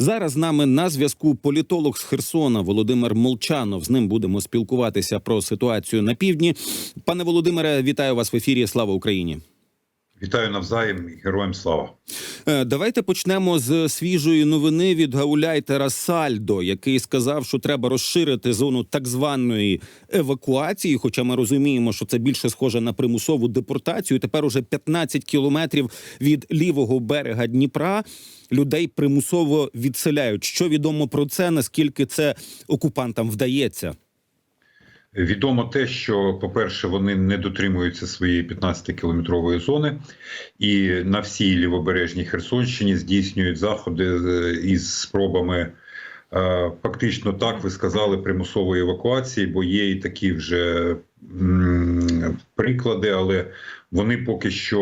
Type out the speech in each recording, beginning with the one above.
Зараз з нами на зв'язку політолог з Херсона Володимир Молчанов. З ним будемо спілкуватися про ситуацію на півдні. Пане Володимире, вітаю вас в ефірі. Слава Україні. Вітаю навзаєм і героям слава. Е, Давайте почнемо з свіжої новини від гауляйтера Сальдо, який сказав, що треба розширити зону так званої евакуації. Хоча ми розуміємо, що це більше схоже на примусову депортацію. Тепер уже 15 кілометрів від лівого берега Дніпра людей примусово відселяють. Що відомо про це? Наскільки це окупантам вдається? Відомо те, що, по-перше, вони не дотримуються своєї 15-кілометрової зони, і на всій лівобережній Херсонщині здійснюють заходи е, із спробами. е, Фактично, так ви сказали, примусової евакуації, бо є і такі вже приклади, але вони поки що,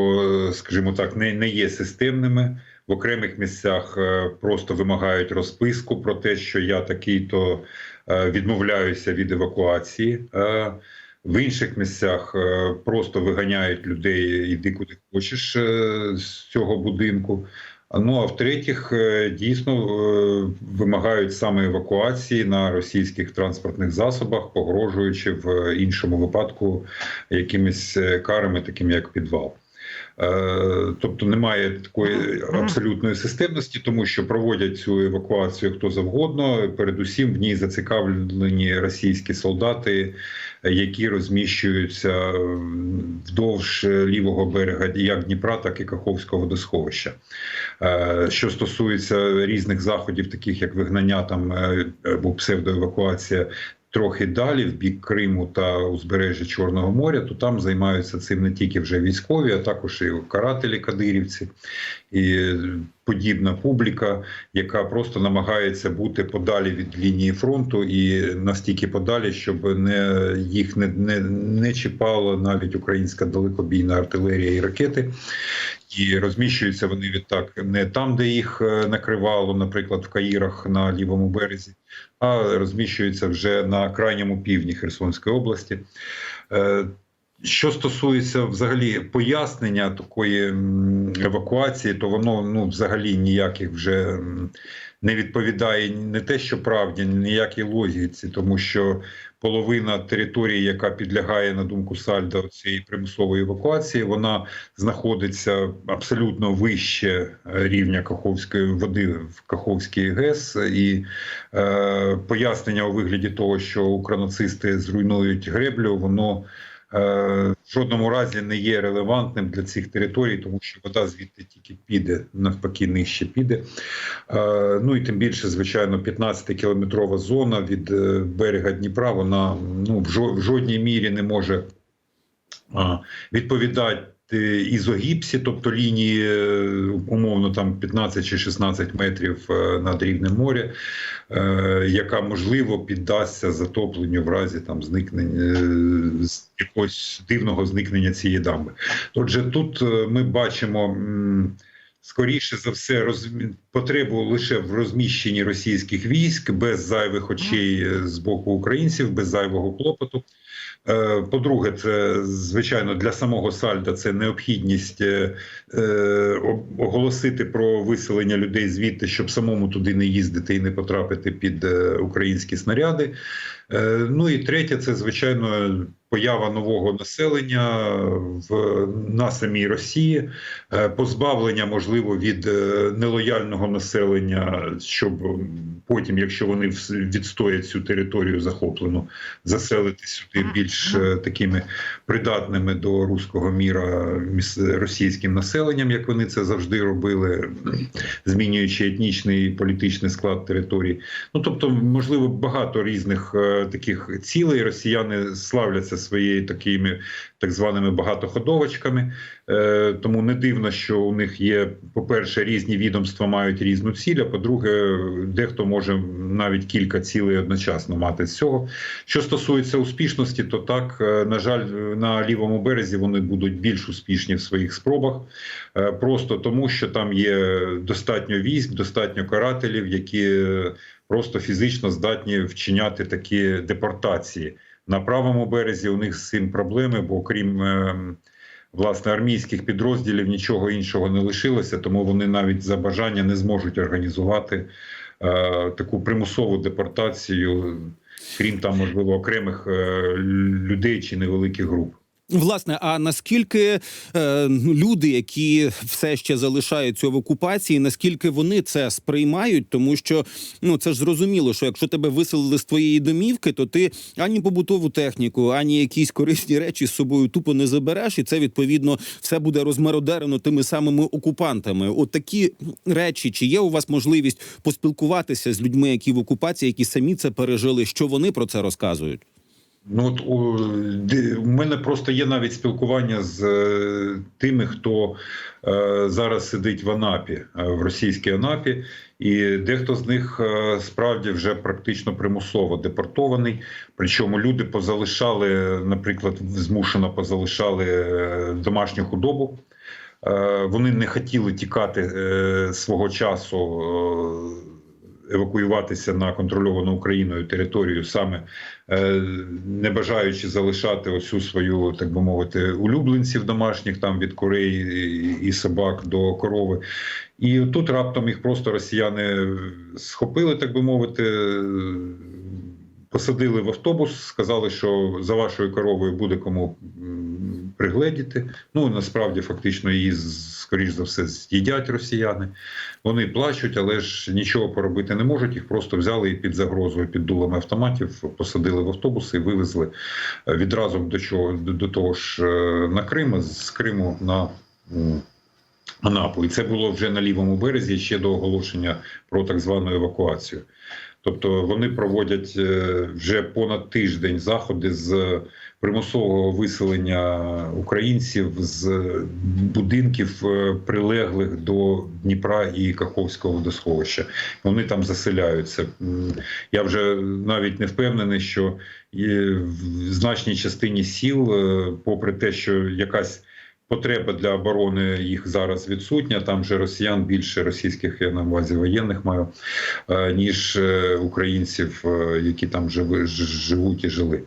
е, скажімо так, не, не є системними. В окремих місцях просто вимагають розписку про те, що я такий-то е, відмовляюся від евакуації. Е, В інших місцях е, просто виганяють людей, іди куди хочеш з цього будинку. Ну а в-третіх, е, дійсно вимагають саме евакуації на російських транспортних засобах, погрожуючи в іншому випадку якимись карами, такими як підвал. Е, Тобто немає такої абсолютної системності, тому що проводять цю евакуацію хто завгодно. Передусім в ній зацікавлені російські солдати, які розміщуються вдовж лівого берега як Дніпра, так і Каховського водосховища. Е, Що стосується різних заходів, таких як вигнання там е, або псевдоевакуація. Трохи далі, в бік Криму та узбережжя Чорного моря, то там займаються цим не тільки вже військові, а також і карателі кадирівці і подібна публіка, яка просто намагається бути подалі від лінії фронту і настільки подалі, щоб не їх не, не, не чіпала навіть українська далекобійна артилерія і ракети. І розміщуються вони відтак не там, де їх е, накривало, наприклад, в Каїрах на лівому березі, а розміщуються вже на крайньому півдні Херсонської області. Е, Що стосується взагалі пояснення такої евакуації, то воно ну взагалі ніяких вже не відповідає не те, що правді, ніякій логіці, тому що половина території, яка підлягає на думку Сальда цієї примусової евакуації, вона знаходиться абсолютно вище е, рівня Каховської води в Каховській ГЕС, і е, пояснення у вигляді того, що укранацисти зруйнують греблю, воно в жодному разі не є релевантним для цих територій, тому що вода звідти тільки піде, навпаки, нижче піде. Е, ну і тим більше, звичайно, 15-кілометрова зона від е, берега Дніпра, вона ну, в жодній мірі не може відповідати ізогіпсі, тобто лінії е, умовно там 15 чи 16 метрів е, над рівнем моря, е, яка можливо піддасться затопленню в разі там зникнення е, якогось дивного зникнення цієї дамби. Отже, тут е, ми бачимо. Скоріше за все, розмі... потребу лише в розміщенні російських військ без зайвих очей е, з боку українців, без зайвого клопоту. Е, По-друге, це звичайно для самого Сальда це необхідність е, оголосити про виселення людей звідти, щоб самому туди не їздити і не потрапити під українські снаряди. Е, Ну і третє, це звичайно поява нового населення в на самій Росії, е, позбавлення можливо від е, нелояльного населення, щоб потім, якщо вони відстоять цю територію захоплену, заселити сюди більш такими придатними до руського міра російським населенням, як вони це завжди робили, змінюючи етнічний і політичний склад території. Ну тобто, можливо, багато різних таких цілей. Росіяни славляться своєю такими так званими багатоходовочками. Е, тому не дивно, що у них є, по-перше, різні відомства мають різну ціль. А по-друге, дехто може навіть кілька цілей одночасно мати з цього. Що стосується успішності, то так, е, на жаль, на лівому березі вони будуть більш успішні в своїх спробах, е, просто тому, що там є достатньо військ, достатньо карателів, які просто фізично здатні вчиняти такі депортації. На правому березі у них з цим проблеми, бо крім е, власне армійських підрозділів нічого іншого не лишилося, тому вони навіть за бажання не зможуть організувати е, таку примусову депортацію, крім там, можливо, окремих е, людей чи невеликих груп. Власне, а наскільки е, люди, які все ще залишаються в окупації, наскільки вони це сприймають? Тому що ну це ж зрозуміло, що якщо тебе виселили з твоєї домівки, то ти ані побутову техніку, ані якісь корисні речі з собою тупо не забереш, і це відповідно все буде розмародерено тими самими окупантами. От такі речі, чи є у вас можливість поспілкуватися з людьми, які в окупації, які самі це пережили, що вони про це розказують? Ну от у, у мене просто є навіть спілкування з е, тими, хто е, зараз сидить в Анапі, е, в російській Анапі, і дехто з них е, справді вже практично примусово депортований. Причому люди позалишали, наприклад, змушено позалишали е, домашню худобу. Е, Вони не хотіли тікати е, свого часу. е, Евакуюватися на контрольовану Україною територію саме е, не бажаючи залишати оцю свою, так би мовити, улюбленців домашніх там від курей і- собак до корови. І тут раптом їх просто росіяни схопили, так би мовити, посадили в автобус, сказали, що за вашою коровою буде кому пригледіти. Ну насправді фактично її скоріш за все з'їдять росіяни. Вони плачуть, але ж нічого поробити не можуть. Їх просто взяли і під загрозою, під дулами автоматів посадили в автобуси і вивезли е, відразу до чого до, того ж е, на Крим, з Криму на Анапу. І це було вже на лівому березі ще до оголошення про так звану евакуацію. Тобто вони проводять е, вже понад тиждень заходи з примусового виселення українців з будинків, е, прилеглих до Дніпра і Каховського водосховища. Вони там заселяються. Я вже навіть не впевнений, що в значній частині сіл, е, попри те, що якась потреба для оборони їх зараз відсутня. Там же росіян більше російських я на увазі воєнних маю, е, ніж е, українців, е, які там живуть і жили.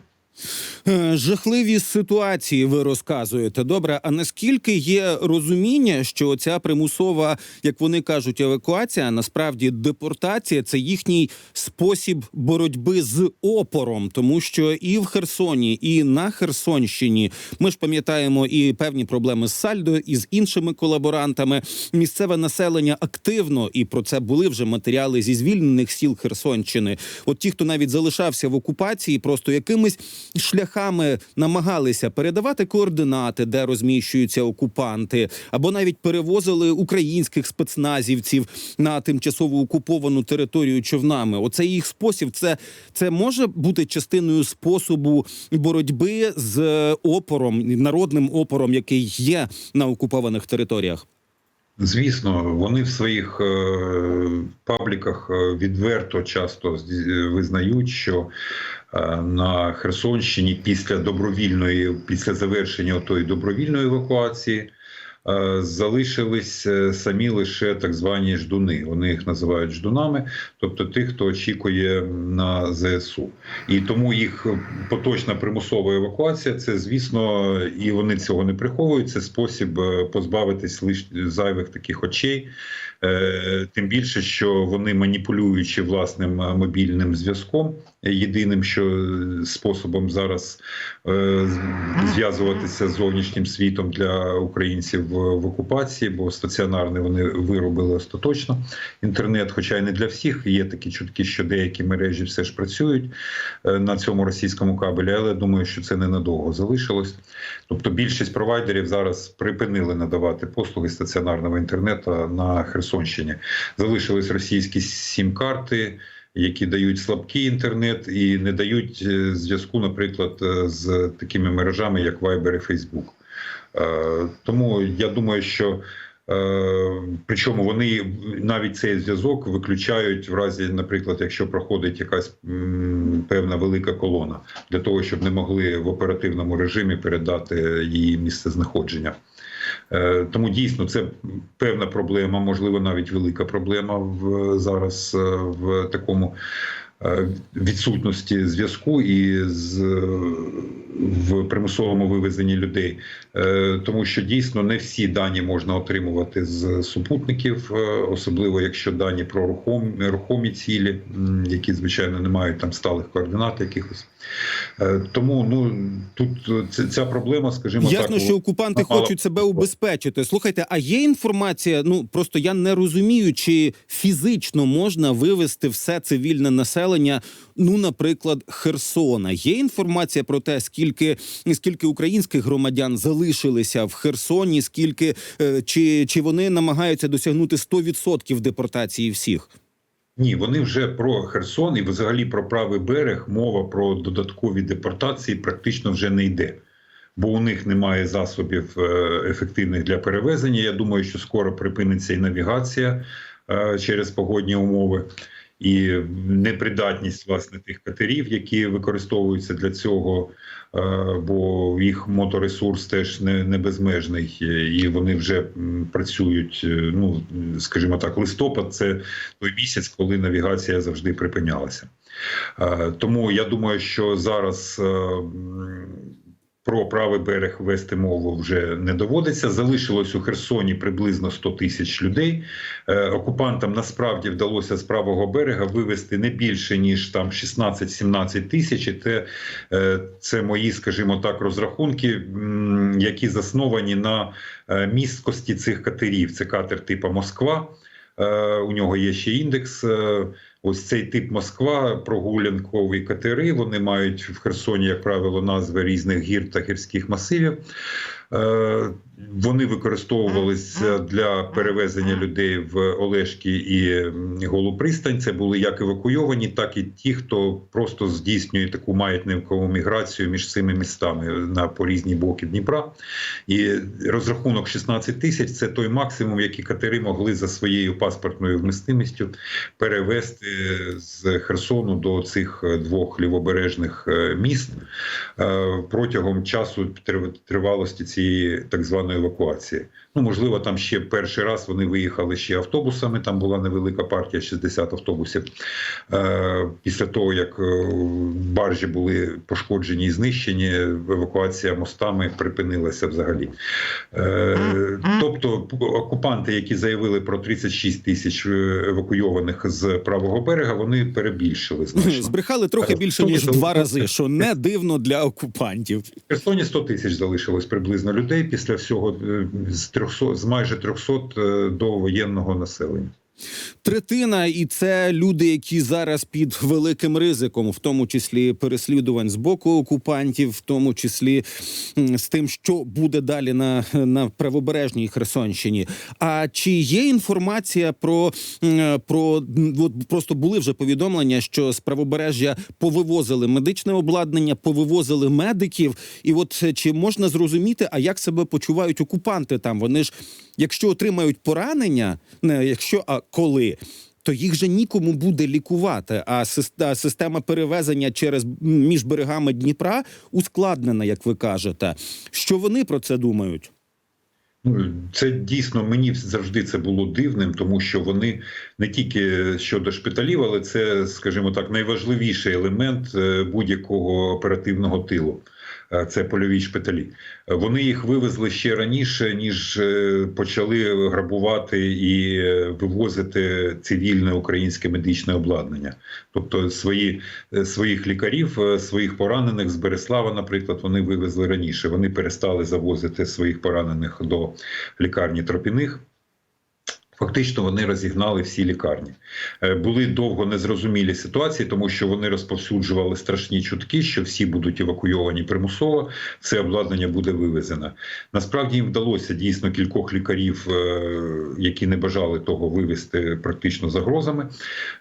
Е, Жахливі ситуації ви розказуєте. Добре, а наскільки є розуміння, що ця примусова, як вони кажуть, евакуація, насправді депортація це їхній спосіб боротьби з опором, тому що і в Херсоні, і на Херсонщині ми ж пам'ятаємо і певні проблеми з Сальдо, і з іншими колаборантами. Місцеве населення активно, і про це були вже матеріали зі звільнених сіл Херсонщини. От ті, хто навіть залишався в окупації, просто якимись шляхами намагалися передавати координати, де розміщуються окупанти, або навіть перевозили українських спецназівців на тимчасово окуповану територію човнами. Оце їх спосіб. Це, це може бути частиною способу боротьби з опором, народним опором, який є на окупованих територіях. Звісно, вони в своїх е, пабліках е, відверто часто е, визнають, що на Херсонщині після добровільної, після завершення тої добровільної евакуації. Е, Залишились е, самі лише так звані ждуни. Вони їх називають ждунами, тобто тих, хто очікує на ЗСУ. І тому їх поточна примусова евакуація це, звісно, і вони цього не приховують. Це спосіб е, позбавитись лиш зайвих таких очей. Тим більше, що вони маніпулюючи власним мобільним зв'язком, єдиним що е, способом зараз е, зв'язуватися з зовнішнім світом для українців в, в окупації, бо стаціонарний вони виробили остаточно інтернет, хоча й не для всіх. Є такі чутки, що деякі мережі все ж працюють е, на цьому російському кабелі, але думаю, що це ненадовго залишилось. Тобто більшість провайдерів зараз припинили надавати послуги стаціонарного інтернету на Херсонщині. Залишились російські сім-карти. Які дають слабкий інтернет і не дають е, зв'язку, наприклад, е, з такими мережами, як Viber і Facebook. Е, Тому я думаю, що причому вони навіть цей зв'язок виключають в разі, наприклад, якщо проходить якась певна велика колона, для того, щоб не могли в оперативному режимі передати її місце знаходження. Тому дійсно це певна проблема, можливо, навіть велика проблема в зараз е, в такому е, відсутності зв'язку і з е, в примусовому вивезенні людей, Е, тому що дійсно не всі дані можна отримувати з супутників, е, особливо якщо дані про рухомі, рухомі цілі, які звичайно не мають там сталих координат якихось. Е, Тому ну тут ця- ця проблема, скажімо Ясно, так, що окупанти мала- хочуть себе убезпечити. Слухайте, а є інформація? Ну просто я не розумію, чи фізично можна вивести все цивільне населення. Ну, наприклад, Херсона. Є інформація про те, скільки скільки українських громадян залишилися в Херсоні, скільки е, чи, чи вони намагаються досягнути 100% депортації всіх? Ні, вони вже про Херсон і взагалі про правий берег мова про додаткові депортації практично вже не йде. Бо у них немає засобів е, ефективних для перевезення. Я думаю, що скоро припиниться і навігація е, через погодні умови, і непридатність власне тих катерів, які використовуються для цього, е, бо їх моторесурс теж не, не безмежний, е, і вони вже працюють. е, Ну скажімо так, листопад це той місяць, коли навігація завжди припинялася. Тому я думаю, що зараз. Про правий берег вести мову вже не доводиться. Залишилось у Херсоні приблизно 100 тисяч людей. Е, Окупантам насправді вдалося з правого берега вивести не більше ніж там 16-17 тисяч. І Це, е, це мої, скажімо так, розрахунки, які засновані на е, місткості цих катерів. Це катер типу Москва. У нього є ще індекс. Е, Ось цей тип Москва, прогулянкові катери. Вони мають в Херсоні, як правило, назви різних гір та гірських масивів. Е, Вони використовувалися для перевезення людей в Олешки і м, Голу пристань. Це були як евакуйовані, так і ті, хто просто здійснює таку маятникову міграцію між цими містами на по різні боки Дніпра. І розрахунок 16 тисяч це той максимум, який катери могли за своєю паспортною вмістимістю перевезти з Херсону до цих двох лівобережних е, міст е, протягом часу тривалості цієї так званої евакуації. Ну можливо, там ще перший раз вони виїхали ще автобусами. Там була невелика партія, 60 автобусів. Е, Після того як е, баржі були пошкоджені і знищені, евакуація мостами припинилася взагалі. Е, Тобто, окупанти, які заявили про 36 тисяч евакуйованих з правого берега, вони перебільшили значно. Збрехали трохи більше ніж два рази, що не дивно для окупантів. В Херсоні 100 тисяч залишилось приблизно людей після всього е, з 300, з майже 300 е, до воєнного населення. Третина, і це люди, які зараз під великим ризиком, в тому числі переслідувань з боку окупантів, в тому числі з тим, що буде далі на, на правобережній Херсонщині. А чи є інформація про, про от просто були вже повідомлення, що з правобережжя повивозили медичне обладнання, повивозили медиків, і от е, чи можна зрозуміти, а як себе почувають окупанти там? Вони ж, якщо отримають поранення, не якщо а коли. То їх же нікому буде лікувати. А система перевезення через між берегами Дніпра ускладнена, як ви кажете. Що вони про це думають? Ну, Це дійсно мені завжди це було дивним, тому що вони не тільки щодо шпиталів, але це, скажімо так, найважливіший елемент е, будь-якого оперативного тилу. Е, Це польові шпиталі. Е, Вони їх вивезли ще раніше, ніж е, почали грабувати і вивозити цивільне українське медичне обладнання. Тобто свої, своїх лікарів, своїх поранених з Береслава, наприклад, вони вивезли раніше. Вони перестали завозити своїх поранених до лікарні Тропіних. Фактично вони розігнали всі лікарні. Е, Були довго незрозумілі ситуації, тому що вони розповсюджували страшні чутки, що всі будуть евакуйовані примусово, це обладнання буде вивезено. Насправді їм вдалося дійсно кількох лікарів, е, які не бажали того вивезти практично загрозами.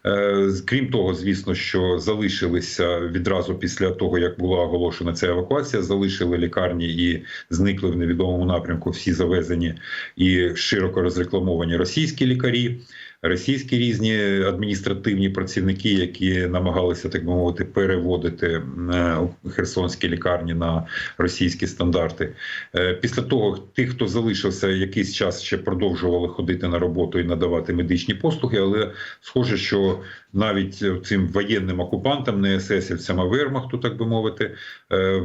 Е, Крім того, звісно, що залишилися відразу після того, як була оголошена ця евакуація, залишили лікарні і зникли в невідомому напрямку всі завезені і широко розрекламовані російські лікарі. Російські різні адміністративні працівники, які намагалися так би мовити переводити е, херсонські лікарні на російські стандарти. Е, Після того, тих, хто залишився якийсь час, ще продовжували ходити на роботу і надавати медичні послуги, але схоже, що навіть цим воєнним окупантам, не есесівцям, а вермахту, так би мовити, е,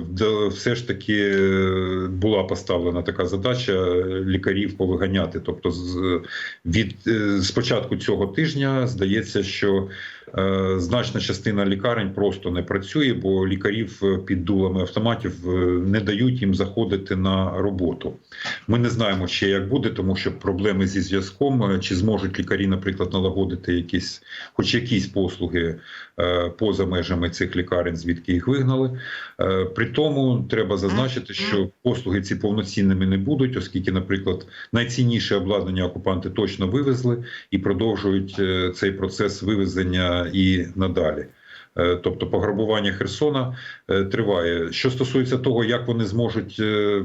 все ж таки була поставлена така задача лікарів повиганяти. Тобто, від з початку цього тижня здається, що значна частина лікарень просто не працює, бо лікарів е, під дулами автоматів е, не дають їм заходити на роботу. Ми не знаємо ще, як буде, тому що проблеми зі зв'язком, е, чи зможуть лікарі, наприклад, налагодити якісь, хоч якісь послуги е, поза межами цих лікарень, звідки їх вигнали. Е, При тому треба зазначити, що послуги ці повноцінними не будуть, оскільки, наприклад, найцінніше обладнання окупанти точно вивезли і продовжують е, цей процес вивезення і надалі. Е, Тобто пограбування Херсона е, триває. Що стосується того, як вони зможуть, е,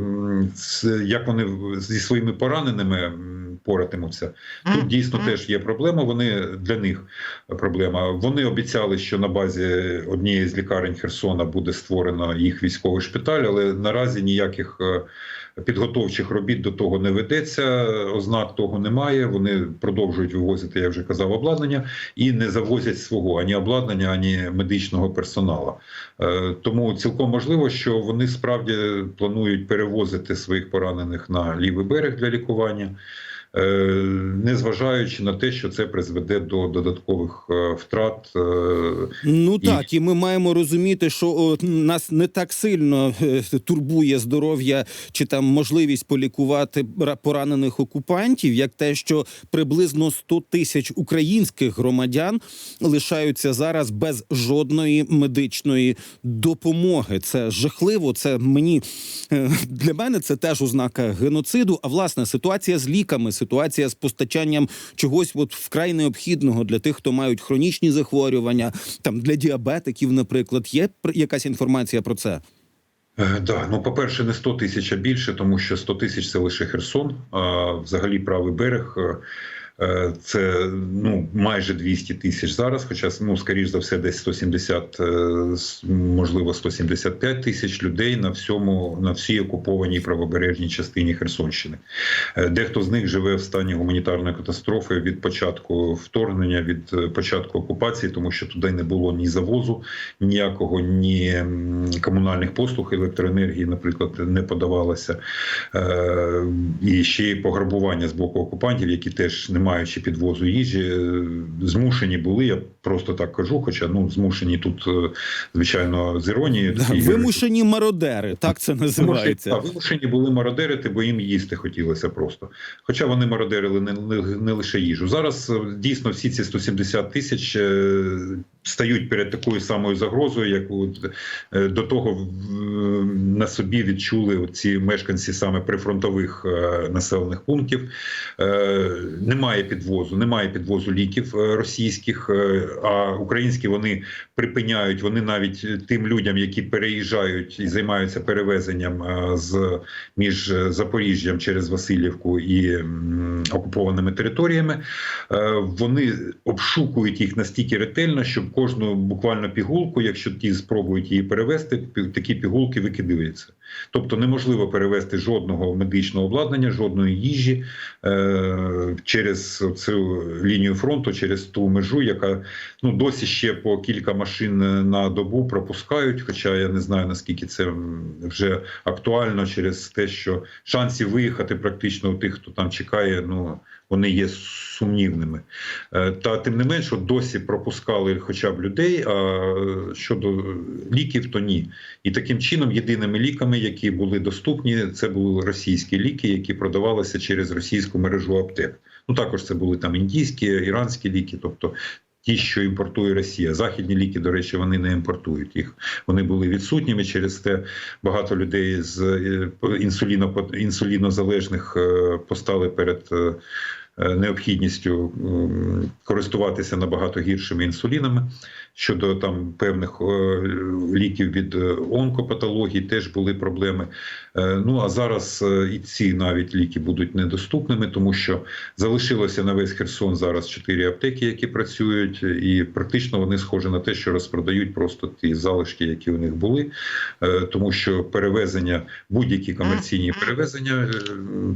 як вони зі своїми пораненими поратимуться, тут дійсно теж є проблема. Вони для них проблема. Вони обіцяли, що на базі однієї з лікарень Херсона буде створено їх військовий шпиталь, але наразі ніяких підготовчих робіт до того не ведеться. Ознак того немає. Вони продовжують вивозити, я вже казав, обладнання і не завозять свого ані обладнання, ані медичного персоналу. Е, Тому цілком можливо, що вони справді планують перевозити своїх поранених на лівий берег для лікування. Е, Незважаючи на те, що це призведе до додаткових е, втрат, е, Ну І- так, і ми маємо розуміти, що о, нас не так сильно турбує здоров'я чи там можливість полікувати ра- поранених окупантів, як те, що приблизно 100 тисяч українських громадян лишаються зараз без жодної медичної допомоги. Це жахливо. Це мені для мене це теж ознака геноциду. А власне ситуація з ліками, ситуація з постачанням чогось от вкрай необхідного для тих, хто мають хронічні захворювання, там для діабетиків, наприклад, є якась інформація про це? Е, Да, ну по-перше, не 100 тисяч, а більше, тому що 100 тисяч це лише Херсон, а взагалі правий берег. Е, Це ну майже 200 тисяч зараз, хоча ну скоріш за все, десь 170, е, можливо, 175 тисяч людей на всьому на всій окупованій правобережній частині Херсонщини. Е, Дехто з них живе в стані гуманітарної катастрофи від початку вторгнення, від початку окупації, тому що туди не було ні завозу, ніякого ні комунальних послуг електроенергії, наприклад, не подавалося. І ще й пограбування з боку окупантів, які теж не маючи підвозу їжі, е, змушені були. Я просто так кажу, хоча ну змушені тут, е, звичайно, з іронією. Да, Вимушені мародери, так це називається. Вимушені, а, вимушені були мародерити, бо їм їсти хотілося просто. Хоча вони мародерили не, не, не лише їжу. Зараз е, дійсно всі ці 170 тисяч стають перед такою самою загрозою, як от, е, до того на собі відчули ці мешканці саме прифронтових населених пунктів. Е, Немає підвозу, немає підвозу ліків е, російських, е, а українські вони припиняють. Вони навіть тим людям, які переїжджають і займаються перевезенням е, з між Запоріжжям через Васильівку і окупованими територіями, вони обшукують їх настільки ретельно, щоб кожну буквально пігулку, якщо ті спробують її перевезти, такі пігулки викидаються. Тобто неможливо перевезти жодного медичного обладнання, жодної їжі е, через цю лінію фронту, через ту межу, яка ну досі ще по кілька машин на добу пропускають. Хоча я не знаю наскільки це вже актуально через те, що шансів виїхати практично у тих, хто там чекає, ну вони є сумнівними. Е, Та тим не менш, от досі пропускали хоча б людей. А щодо ліків, то ні. І таким чином єдиними ліками, які були доступні, це були російські ліки, які продавалися через російську мережу аптек. Ну також це були там індійські, іранські ліки, тобто. Ті, що імпортує Росія, західні ліки, до речі, вони не імпортують їх. Вони були відсутніми через те. Багато людей з е, інсуліно інсулінозалежних е, постали перед необхідністю користуватися набагато гіршими інсулінами. Щодо там певних е, ліків від е, онкопатологій, теж були проблеми. Е, Ну а зараз е, і ці навіть ліки будуть недоступними, тому що залишилося на весь Херсон зараз чотири аптеки, які працюють, і практично вони схожі на те, що розпродають просто ті залишки, які у них були, Е, тому що перевезення, будь-які комерційні перевезення е,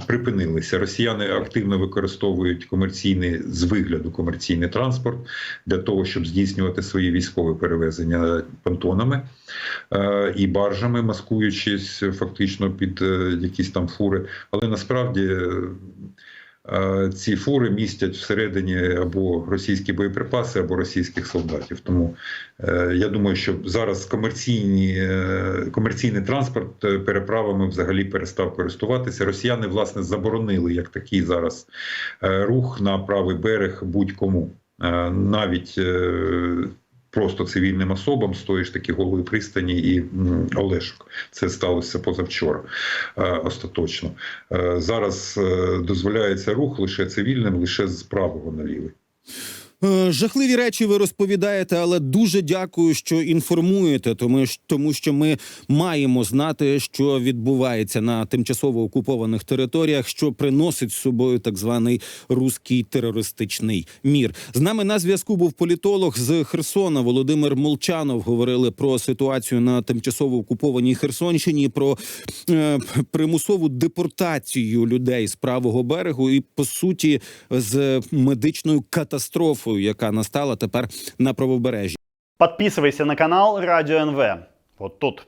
припинилися. Росіяни активно використовують комерційний з вигляду комерційний транспорт для того, щоб здійснювати свої військові перевезення понтонами е, і баржами, маскуючись фактично під е, якісь там фури. Але насправді ці фури містять всередині або російські боєприпаси, або російських солдатів. Тому е, я думаю, що зараз комерційні, е, комерційний транспорт е, переправами взагалі перестав користуватися. Росіяни власне заборонили як такий зараз рух на правий берег будь-кому. Навіть просто цивільним особам з тої ж таки голої пристані і Олешок. Це сталося позавчора е, остаточно. Е, Зараз е, дозволяється рух лише цивільним, лише з правого на лівий. Е, Жахливі речі ви розповідаєте, але дуже дякую, що інформуєте, тому, тому що ми маємо знати, що відбувається на тимчасово окупованих територіях, що приносить з собою так званий руський терористичний мір. З нами на зв'язку був політолог з Херсона Володимир Молчанов. Говорили про ситуацію на тимчасово окупованій Херсонщині, про е, примусову депортацію людей з правого берегу, і по суті з медичною катастрофою, яка настала тепер на правобережжі. Подписывайся на канал Радио НВ. Вот тут.